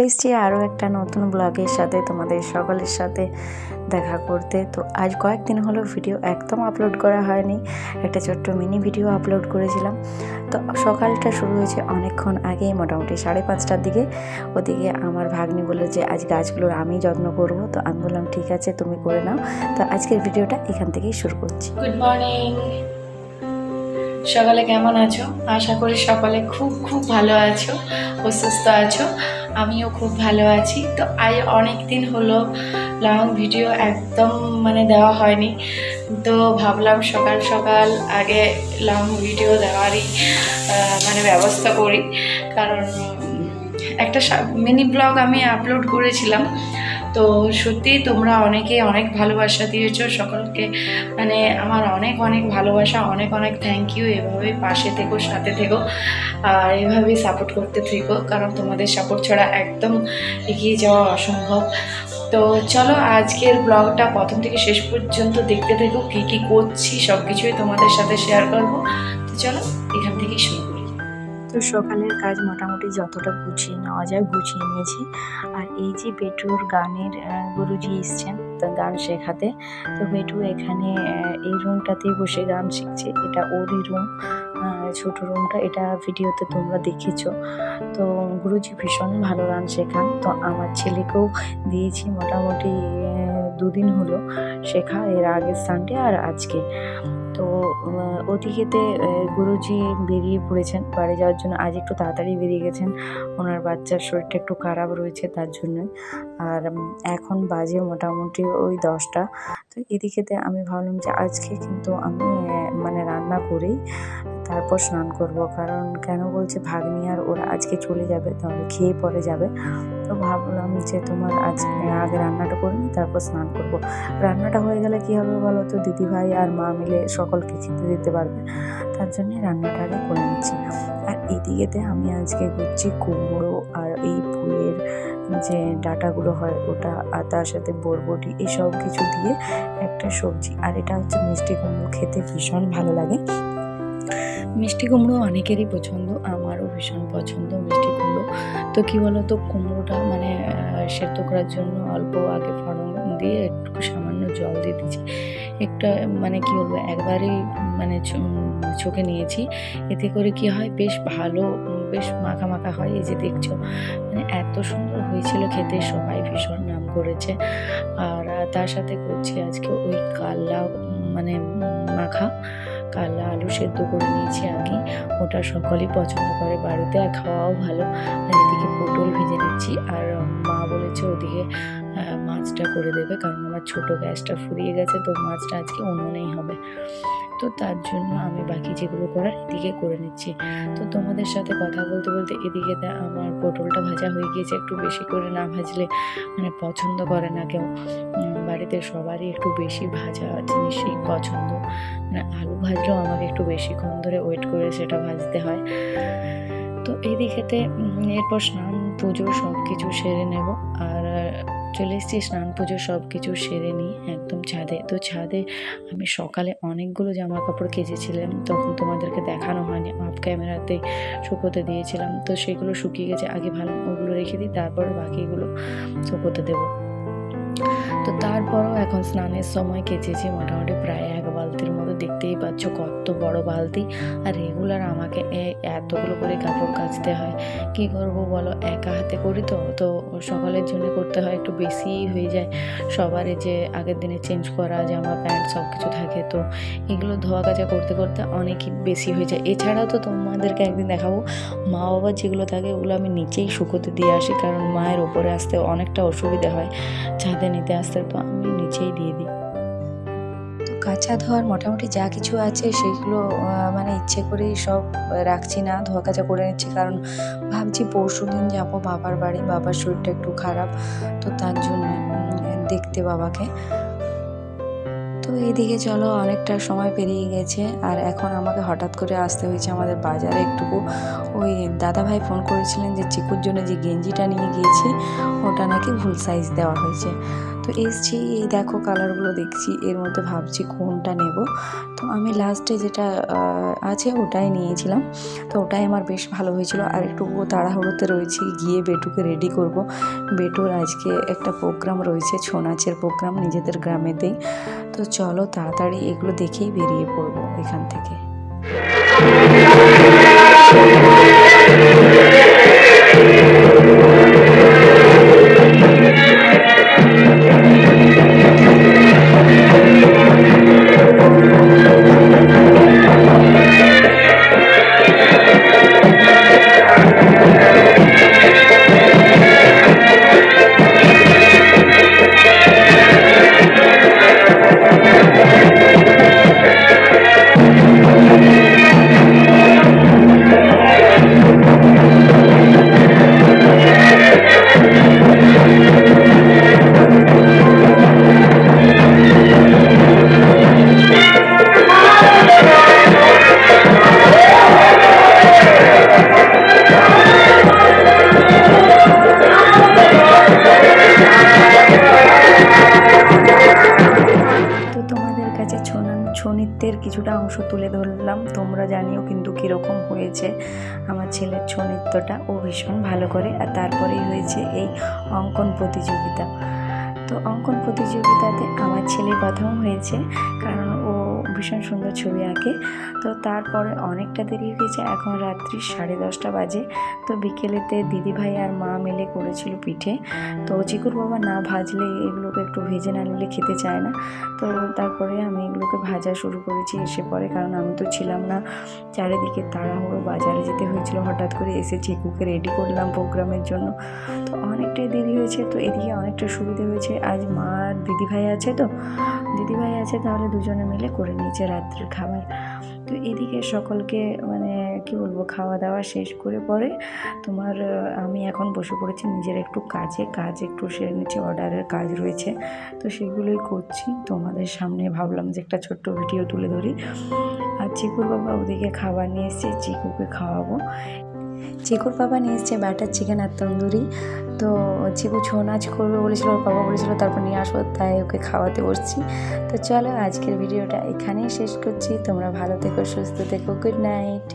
চলে আরও একটা নতুন ব্লগের সাথে তোমাদের সকলের সাথে দেখা করতে। তো আজ কয়েকদিন হলো ভিডিও একদম আপলোড করা হয়নি, একটা ছোট্ট মিনি ভিডিও আপলোড করেছিলাম। তো সকালটা শুরু হয়েছে অনেকক্ষণ আগেই মোটামুটি সাড়ে পাঁচটার দিকে। ওদিকে আমার ভাগ্নি বলল যে আজ গাছগুলোর আমি যত্ন করব। তো আমি বললাম, ঠিক আছে, তুমি করে নাও। তো আজকের ভিডিওটা এখান থেকেই শুরু করছি। গুড মর্নিং সকালে কেমন আছো? আশা করি সকালে খুব খুব ভালো আছো ও সুস্থ আছো। আমিও খুব ভালো আছি। তো আজ অনেক দিন হলো লং ভিডিও একদম মানে দেওয়া হয়নি। তো ভাবলাম সকাল সকাল আগে লং ভিডিও দেওয়ারই মানে ব্যবস্থা করি। কারণ, একটা মিনি ব্লগ আমি আপলোড করেছিলাম। তো সত্যি তোমরা অনেকে অনেক ভালোবাসা দিয়েছ, সকলকে। মানে আমার অনেক অনেক ভালোবাসা, অনেক অনেক থ্যাংক ইউ এভাবেই পাশে থেকো, সাথে থেকো, আর এভাবেই সাপোর্ট করতে থেকো, কারণ তোমাদের সাপোর্ট ছাড়া একদম এগিয়ে যাওয়া অসম্ভব। তো চলো আজকের ব্লগটা প্রথম থেকে শেষ পর্যন্ত দেখতে থেকো, কী কী করছি সব কিছুই তোমাদের সাথে শেয়ার করব। তো চলো এখান থেকেই শুরু। তো সকালের কাজ মোটামুটি যতটা গুছিয়ে নেওয়া যায়, গুছিয়ে নিয়েছি। আর এই যে বেটুর গানের গুরুজি এসছেন গান শেখাতে, তো বেটু এখানে এই রুমটাতেই বসে গান শিখছে। এটা ওরই রুম ছোট রুমটা। এটা ভিডিওতে তোমরা দেখেছ। তো গুরুজি ভীষণ ভালো গান শেখান। তো আমার ছেলেকেও দিয়েছি মোটামুটি দুদিন হলো শেখা, এর আগের সানডে আর আজকে। তো ওদিকেতে গুরুজি বেরিয়ে পড়েছেন। বাড়ি যাওয়ার জন্য আজ একটু তাড়াতাড়ি বেরিয়ে গেছেন। ওনার বাচ্চার শরীরটা একটু খারাপ রয়েছে তার জন্যই। আর এখন বাজে মোটামুটি ওই দশটা। তো এদিকেতে আমি ভাবলাম যে আজকে কিন্তু আমি মানে রান্না করেই তারপর স্নান করব। কারণ কেন বলছে, ভাগ্নি আর ওরা আজকে চলে যাবে, তাহলে খেয়ে পরে যাবে। তো ভাবলাম যে তোমার আজ, আগে রান্নাটা করে তারপর স্নান করব। রান্নাটা হয়ে গেলে কি হবে বলো তো? দিদিভাই আর মা মিলে সকলকে খেতে দিতে পারবে। তার জন্যে রান্নাটা আগে করে নিচ্ছি। আর এদিকেতে আমি আজকে করছি কুমড়ো আর এই ফুলের যে ডাটাগুলো হয়, ওটা আর তার সাথে বরবটি, এসব কিছু দিয়ে একটা সবজি। আর এটা হচ্ছে মিষ্টি কুমড়ো, খেতে ভীষণ ভালো লাগে। মিষ্টি কুমড়ো অনেকেরই পছন্দ, আমারও ভীষণ পছন্দ মিষ্টি কুমড়ো। তো কী বলো তো কুমড়োটা মানে সেদ্ধ করার জন্য অল্প আগে ফড়ন দিয়ে একটু সামান্য জল দিয়ে দিচ্ছি একটা মানে কি বলব একবারেই মানে চোখে নিয়েছি। এতে করে কি হয়, বেশ ভালো, বেশ মাখা মাখা হয়। এই যে দেখছ মানে এত সুন্দর হয়েছিল খেতে, সবাই ভীষণ নাম করেছে। আর তার সাথে করছি আজকে ওই কাল্লা মানে মাখা। কাল্লা আলু সেদ্ধ করে নিয়েছি আগে ওটা সকলেই পছন্দ করে বাড়িতে, আর খাওয়াও ভালো। আর এদিকে পটল ভেজে নিচ্ছি। আর মা বলেছে ওদিকে মাছটা করে দেবে, কারণ আমার ছোট গ্যাসটা ফুরিয়ে গেছে, তো মাছটা আজকে উনুনেই হবে। তো তার জন্য আমি বাকি যেগুলো করার এদিকে করে নিচ্ছি। তো তোমাদের সাথে কথা বলতে বলতে এদিকে আমার পটলটা ভাজা হয়ে গিয়েছে একটু বেশি করে না ভাজলে মানে পছন্দ করে না কেউ। বাড়িতে সবারই একটু বেশি ভাজা জিনিসই পছন্দ। মানে আলু ভাজলেও আমাকে একটু বেশিক্ষণ ধরে ওয়েট করে সেটা ভাজতে হয়। তো এইদিকেতে উম, এরপর স্নান পুজো সব কিছু সেরে নেব। আর চলে এসেছি, স্নান পুজো সব কিছু সেরে নিই একদম ছাদে। তো ছাদে আমি সকালে অনেকগুলো জামা কাপড় কেচেছিলাম, তখন তোমাদেরকে দেখানো হয়নি অফ ক্যামেরাতে শুকোতে দিয়েছিলাম। তো সেগুলো শুকিয়ে গেছে, আগে ভালো ওগুলো রেখে দিই, তারপর বাকিগুলো শুকোতে দেবো। তো তারপরও এখন স্নানের সময় কেচেছি মোটামুটি প্রায় দেখতেই পাচ্ছ কত বড় বালতি। আর রেগুলার আমাকে এতগুলো করে কাপড় কাচতে হয়। কি করব বলো? একা হাতে করি তো তো সকালের জন্য করতে হয়, একটু বেশিই হয়ে যায়। সবারই যে আগের দিনে চেঞ্জ করা, জামা প্যান্ট সব কিছু থাকে তো, এগুলো ধোয়া কাচা করতে করতে অনেকই বেশি হয়ে যায়। এছাড়াও তো তোমাদেরকে একদিন দেখাবো মা বাবার যেগুলো থাকে ওগুলো আমি নিচেই শুকোতে দিয়ে আসি, কারণ মায়ের ওপরে আসতে অনেকটা অসুবিধা হয়। ছাদে নিতে আসতে তো আমি নিচেই দিয়ে দিই। কাঁচা ধোয়ার মোটামুটি যা কিছু আছে সেগুলো মানে ইচ্ছে করেই সব রাখছি না ধোয়া কাচা করে নিচ্ছি। কারণ ভাবছি পরশু দিন যাব বাবার বাড়ি, বাবার শরীরটা একটু খারাপ, তো তার জন্য দেখতে বাবাকে। তো এইদিকে চলো, অনেকটা সময় পেরিয়ে গেছে, আর এখন আমাকে হঠাৎ করে আসতে হয়েছে আমাদের বাজারে একটুকু। ওই দাদাভাই ফোন করেছিলেন যে, চিকুর জন্য যে গেঞ্জিটা নিয়ে গিয়েছি, ওটা নাকি ভুল সাইজ দেওয়া হয়েছে। তো এসছি, এই দেখো কালারগুলো দেখছি, এর মধ্যে ভাবছি কোনটা নেব। তো আমি লাস্টে যেটা আছে ওটাই নিয়েছিলাম। তো ওটাই আমার বেশ ভালো হয়েছিল। আর একটু তাড়াহুড়োতে রয়েছি, গিয়ে বেটুকে রেডি করব। বেটুর আজকে একটা প্রোগ্রাম রয়েছে ছৌ নাচের প্রোগ্রাম নিজেদের গ্রামেতেই। তো চলো তাড়াতাড়ি এগুলো দেখেই বেরিয়ে পড়ব এখান থেকে। অংশ তুলে ধরলাম। তোমরা জানিও কিন্তু কীরকম হয়েছে আমার ছেলের ছৌ নৃত্যটা ও ভীষণ ভালো করে আর তারপরেই হয়েছে এই অঙ্কন প্রতিযোগিতা। তো অঙ্কন প্রতিযোগিতাতে আমার ছেলে প্রথম হয়েছে কারণ ও ভীষণ সুন্দর ছবি আঁকে। তো তারপরে অনেকটা দেরি হয়েছে এখন রাত্রি সাড়ে দশটা বাজে। তো বিকেলেতে দিদিভাই আর মা মিলে করেছিল পিঠে। তো চিকুর বাবা না ভাজলে এগুলোকে একটু ভেজে না নিলে খেতে চায় না। তো তারপরে আমি এগুলোকে ভাজা শুরু করেছি এসে পরে, কারণ আমি তো ছিলাম না। চারিদিকে তাড়াহুড়ো, বাজারে যেতে হয়েছিল, হঠাৎ করে এসে চিকুকে রেডি করলাম প্রোগ্রামের জন্য। তো অনেকটাই দেরি হয়েছে, তো এদিকে অনেকটা সুবিধে হয়েছে। আজ মা আর দিদিভাই আছে তো? দিদিভাই আছে, তাহলে দুজনে মিলে করে নিয়েছে রাত্রির খাবার। তো এদিকে সকলকে মানে কি বলব খাওয়া দাওয়া শেষ করে পরে তোমার আমি এখন বসে পড়েছি নিজের একটু কাজে, কাজ একটু সেরে নিচ্ছে, অর্ডারের কাজ রয়েছে। তো সেগুলোই করছি। তোমাদের সামনে ভাবলাম যে একটা ছোট্ট ভিডিও তুলে ধরি। আর চিকুর বাবা ওদিকে খাবার নিয়ে এসছে, চিকুকে খাওয়াবো। চিকুর বাবা নিয়ে এসছে ব্যাটার চিকেন আর তন্দুরি। তো চিকু ছৌ নাচ করবে বলেছিল, ওর বাবা বলেছিল তারপর নিয়ে আসব তাই ওকে খাওয়াতে বসছি। তো চলো আজকের ভিডিওটা এখানেই শেষ করছি। তোমরা ভালো থেকো, সুস্থ থেকো গুড নাইট